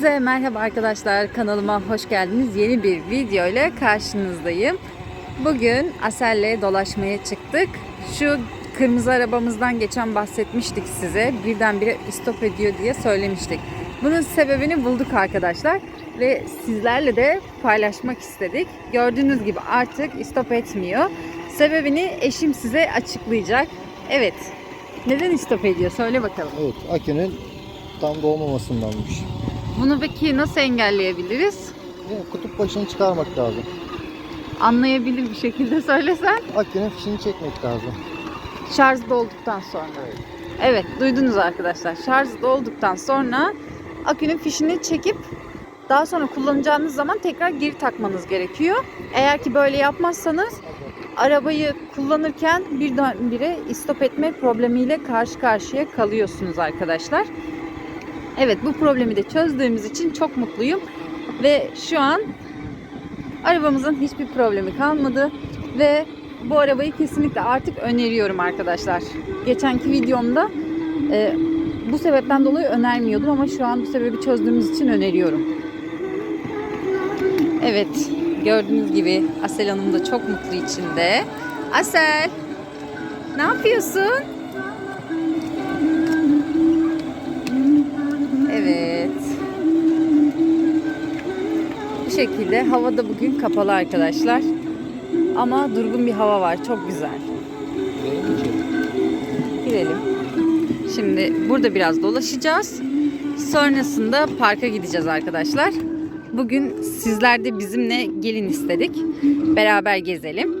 Hepinize merhaba arkadaşlar. Kanalıma hoş geldiniz. Yeni bir video ile karşınızdayım. Bugün Asel'le dolaşmaya çıktık. Şu kırmızı arabamızdan geçen bahsetmiştik size. Birdenbire istop ediyor diye söylemiştik. Bunun sebebini bulduk arkadaşlar. Ve sizlerle de paylaşmak istedik. Gördüğünüz gibi artık istop etmiyor. Sebebini eşim size açıklayacak. Evet. Neden istop ediyor? Söyle bakalım. Evet, akünün tam dolmamasındanmış. Bunu peki nasıl engelleyebiliriz? Kutup başını çıkarmak lazım. Anlayabilir bir şekilde söylesen. Akünün fişini çekmek lazım. Şarj dolduktan sonra. Evet. Evet duydunuz arkadaşlar. Şarj dolduktan sonra akünün fişini çekip daha sonra kullanacağınız zaman tekrar geri takmanız gerekiyor. Eğer ki böyle yapmazsanız arabayı kullanırken birdenbire istop etme problemiyle karşı karşıya kalıyorsunuz arkadaşlar. Evet bu problemi de çözdüğümüz için çok mutluyum. Ve şu an arabamızın hiçbir problemi kalmadı. Ve bu arabayı kesinlikle artık öneriyorum arkadaşlar. Geçenki videomda e, bu sebepten dolayı önermiyordum ama şu an bu sebebi çözdüğümüz için öneriyorum. Evet gördüğünüz gibi Asel Hanım da çok mutlu içinde. Asel ne yapıyorsun? Şekilde havada bugün kapalı arkadaşlar. Ama durgun bir hava var. Çok güzel. Gidelim. Şimdi burada biraz dolaşacağız. Sonrasında parka gideceğiz arkadaşlar. Bugün sizler de bizimle gelin istedik. Beraber gezelim.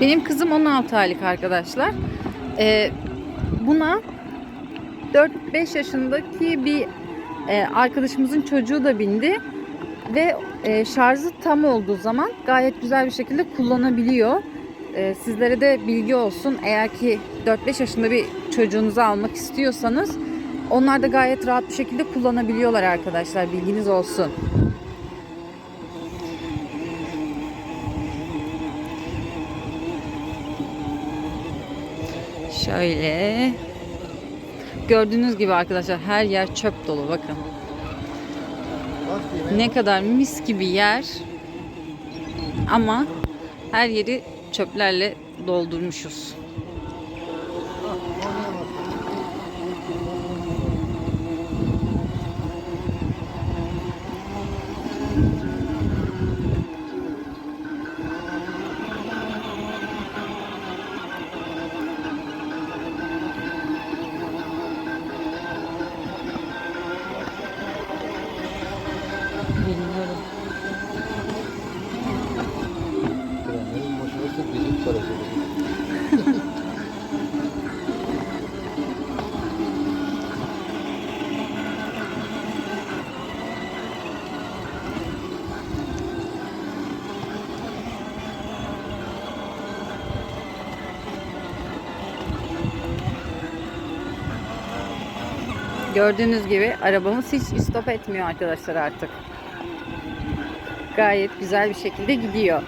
Benim kızım 16 aylık arkadaşlar. Ee, buna 4-5 yaşındaki bir e, arkadaşımızın çocuğu da bindi ve e, şarjı tam olduğu zaman gayet güzel bir şekilde kullanabiliyor. E, sizlere de bilgi olsun. Eğer ki 4-5 yaşında bir çocuğunuzu almak istiyorsanız onlar da gayet rahat bir şekilde kullanabiliyorlar arkadaşlar. Bilginiz olsun. Şöyle Gördüğünüz gibi arkadaşlar her yer çöp dolu bakın. Ne kadar mis gibi yer. Ama her yeri çöplerle doldurmuşuz. Gördüğünüz gibi arabamız hiç stop etmiyor arkadaşlar artık. Gayet güzel bir şekilde gidiyor.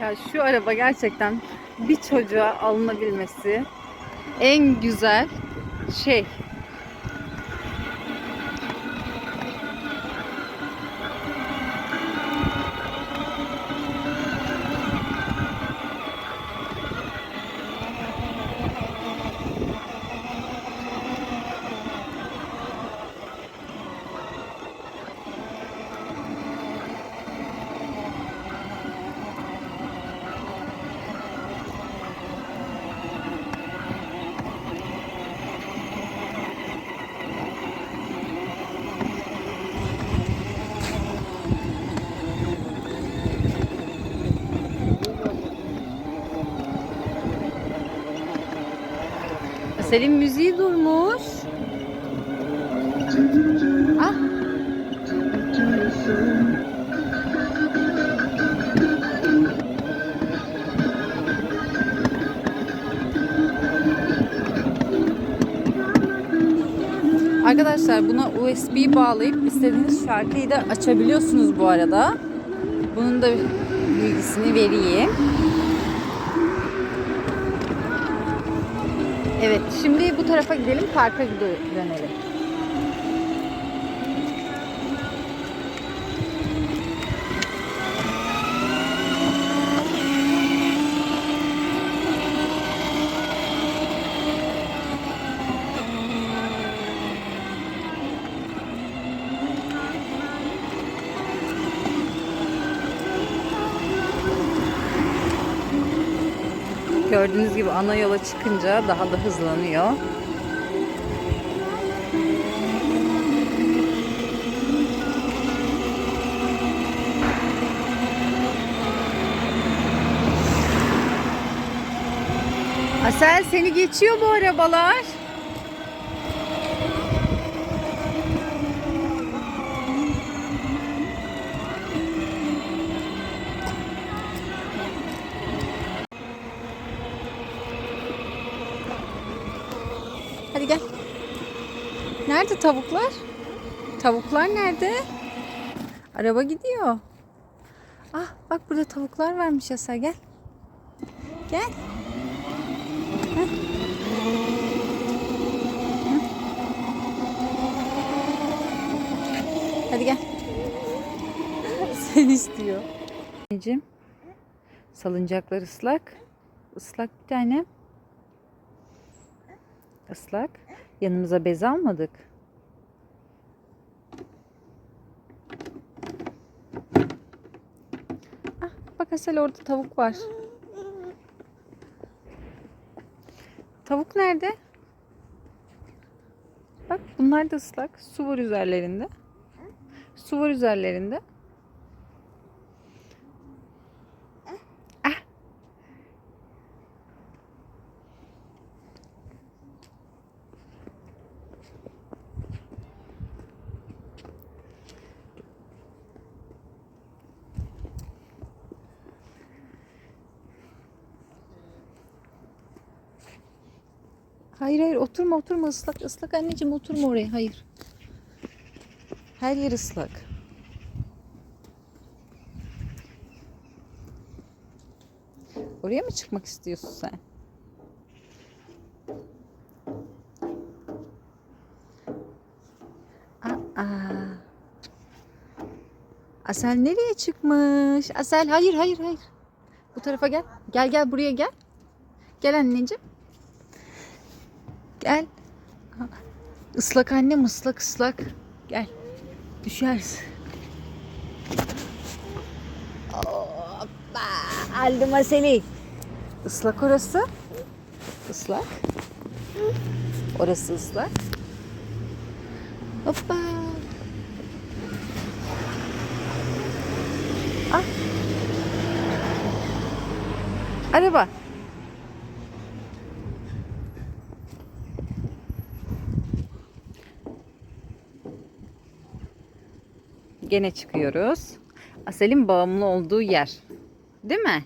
Ya şu araba gerçekten bir çocuğa alınabilmesi en güzel şey. Selim müziği durmuş. Ah. Arkadaşlar buna USB bağlayıp istediğiniz şarkıyı da açabiliyorsunuz bu arada. Bunun da bilgisini vereyim. Evet, şimdi bu tarafa gidelim, parka dö- dönelim. Gördüğünüz gibi ana yola çıkınca daha da hızlanıyor. Asel seni geçiyor bu arabalar. Hadi gel. Nerede tavuklar? Tavuklar nerede? Araba gidiyor. Ah bak burada tavuklar varmış Asel gel. Gel. Hadi gel. Sen istiyor. Anneciğim. Salıncaklar ıslak. Islak bir tane. Islak. Yanımıza bez almadık. Ah, bak Asel orada tavuk var. Tavuk nerede? Bak bunlar da ıslak. Su var üzerlerinde. Su var üzerlerinde. Hayır hayır oturma oturma ıslak ıslak anneciğim oturma oraya hayır. Her yer ıslak. Oraya mı çıkmak istiyorsun sen? Aa. Asel nereye çıkmış? Asel hayır hayır hayır. Bu tarafa gel. Gel gel buraya gel. Gel anneciğim. Gel. Islak annem ıslak ıslak. Gel. Düşersin. Hoppa. Aldım Asel'i. Islak orası. Islak. Orası ıslak. Hoppa. Ah. Araba. Gene çıkıyoruz. Asel'in bağımlı olduğu yer. Değil mi?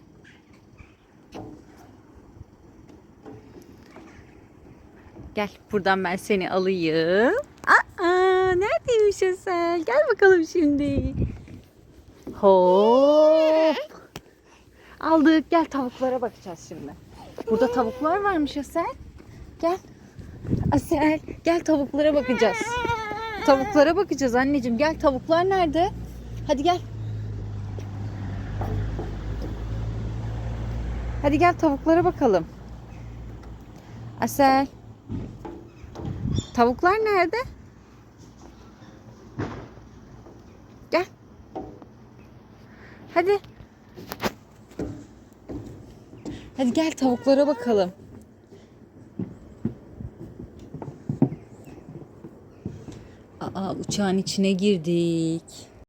Gel buradan ben seni alayım. Aa, neredeymiş Asel? Gel bakalım şimdi. Hop. Aldık. Gel tavuklara bakacağız şimdi. Burada tavuklar varmış Asel. Gel. Asel gel tavuklara bakacağız. Tavuklara bakacağız anneciğim. Gel tavuklar nerede? Hadi gel. Hadi gel tavuklara bakalım. Asel. Tavuklar nerede? Gel. Hadi. Hadi gel tavuklara bakalım. Aa uçağın içine girdik.